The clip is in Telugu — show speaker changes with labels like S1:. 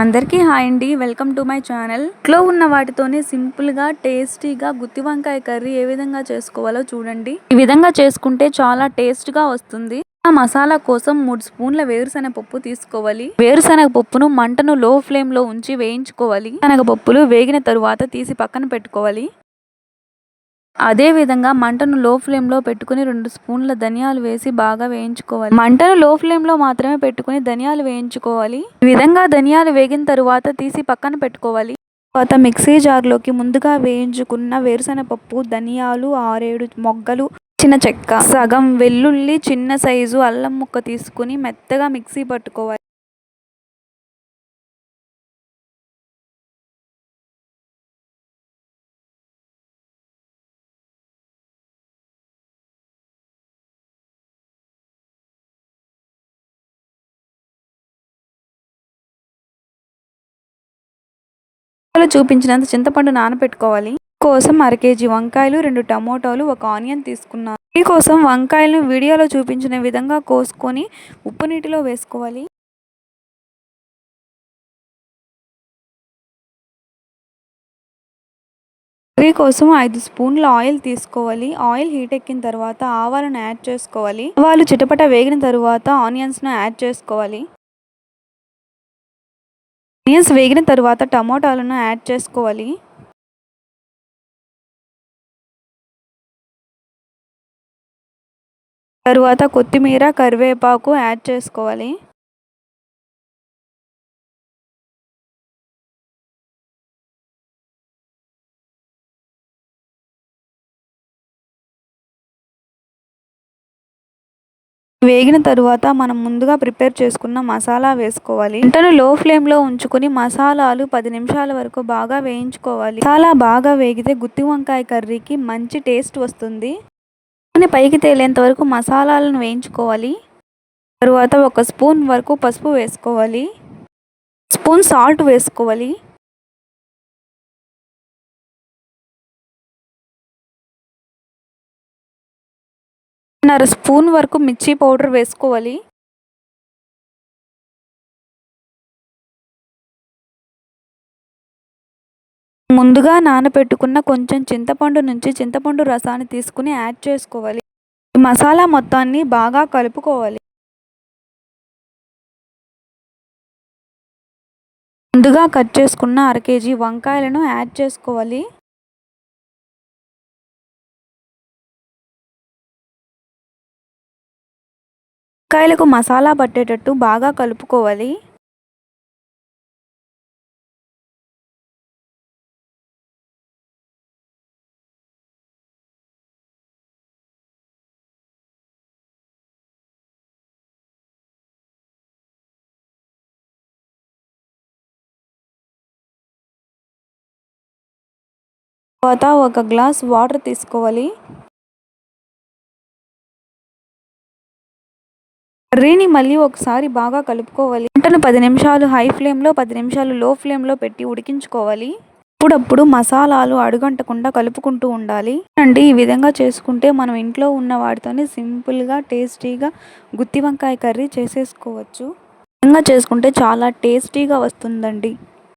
S1: అందరికీ హాయ్ అండి. Welcome to my channel. ఇంట్లో ఉన్న వాటితోనే సింపుల్గా టేస్టీగా గుత్తి వంకాయ కర్రీ ఏ విధంగా చేసుకోవాలో చూడండి. ఈ విధంగా చేసుకుంటే చాలా టేస్ట్గా వస్తుంది. ఆ మసాలా కోసం మూడు స్పూన్ల వేరుశనగ పప్పు తీసుకోవాలి. వేరుశనగ పప్పును మంటను లో ఫ్లేమ్లో ఉంచి వేయించుకోవాలి. శనగ పప్పులు వేగిన తరువాత తీసి పక్కన పెట్టుకోవాలి. అదే విధంగా మంటను లో ఫ్లేమ్లో పెట్టుకుని రెండు స్పూన్ల ధనియాలు వేసి బాగా వేయించుకోవాలి. మంటను లో ఫ్లేమ్లో మాత్రమే పెట్టుకుని ధనియాలు వేయించుకోవాలి. ఈ విధంగా ధనియాలు వేగిన తరువాత తీసి పక్కన పెట్టుకోవాలి. తర్వాత మిక్సీ జార్లోకి ముందుగా వేయించుకున్న వేరుశనగపప్పు ధనియాలు ఆరేడు మొగ్గలు చిన్న చెక్క సగం వెల్లుల్లి చిన్న సైజు అల్లం ముక్క తీసుకుని మెత్తగా మిక్సీ పట్టుకోవాలి. చూపించినంత చింతపండు నానబెట్టుకోవాలి. కోసం అర కేజీ వంకాయలు రెండు టమోటాలు ఒక ఆనియన్ తీసుకున్నాను. ఈ కోసం వంకాయలను వీడియోలో చూపించిన విధంగా కోసుకొని ఉప్పు నీటిలో వేసుకోవాలి. కర్రీ కోసం ఐదు స్పూన్ల ఆయిల్ తీసుకోవాలి. ఆయిల్ హీట్ ఎక్కిన తర్వాత ఆవాలను యాడ్ చేసుకోవాలి. ఆవాలు చిటపట వేగిన తర్వాత ఆనియన్స్ను యాడ్ చేసుకోవాలి. ఆనియన్స్ వేగిన తర్వాత టమోటాలను యాడ్ చేసుకోవాలి. తరువాత కొత్తిమీర కరివేపాకు యాడ్ చేసుకోవాలి. వేగిన తరువాత మనం ముందుగా ప్రిపేర్ చేసుకున్న మసాలా వేసుకోవాలి. వంటను లో ఫ్లేమ్లో ఉంచుకొని మసాలాలు పది నిమిషాల వరకు బాగా వేయించుకోవాలి. మసాలా బాగా వేగితే గుత్తి వంకాయ కర్రీకి మంచి టేస్ట్ వస్తుంది. పైకి తేలేంత వరకు మసాలాలను వేయించుకోవాలి. తరువాత ఒక స్పూన్ వరకు పసుపు వేసుకోవాలి. స్పూన్ సాల్ట్ వేసుకోవాలి. నర స్పూన్ వరకు మిర్చి పౌడర్ వేసుకోవాలి. ముందుగా నానబెట్టుకున్న కొంచెం చింతపండు నుంచి చింతపండు రసాన్ని తీసుకుని యాడ్ చేసుకోవాలి. మసాలా మొత్తాన్ని బాగా కలుపుకోవాలి. ముందుగా కట్ చేసుకున్న అర కేజీ వంకాయలను యాడ్ చేసుకోవాలి. కాయలకు మసాలా పట్టేటట్టు బాగా కలుపుకోవాలి. తర్వాత ఒక గ్లాస్ వాటర్ తీసుకోవాలి. కర్రీని మళ్ళీ ఒకసారి బాగా కలుపుకోవాలి. వంటను పది నిమిషాలు హై ఫ్లేమ్లో పది నిమిషాలు లో ఫ్లేమ్లో పెట్టి ఉడికించుకోవాలి. అప్పుడప్పుడు మసాలాలు అడుగంటకుండా కలుపుకుంటూ ఉండాలి. అండి ఈ విధంగా చేసుకుంటే మనం ఇంట్లో ఉన్న వాటితోనే సింపుల్గా టేస్టీగా గుత్తి వంకాయ కర్రీ చేసేసుకోవచ్చు. విధంగా చేసుకుంటే చాలా టేస్టీగా వస్తుందండి.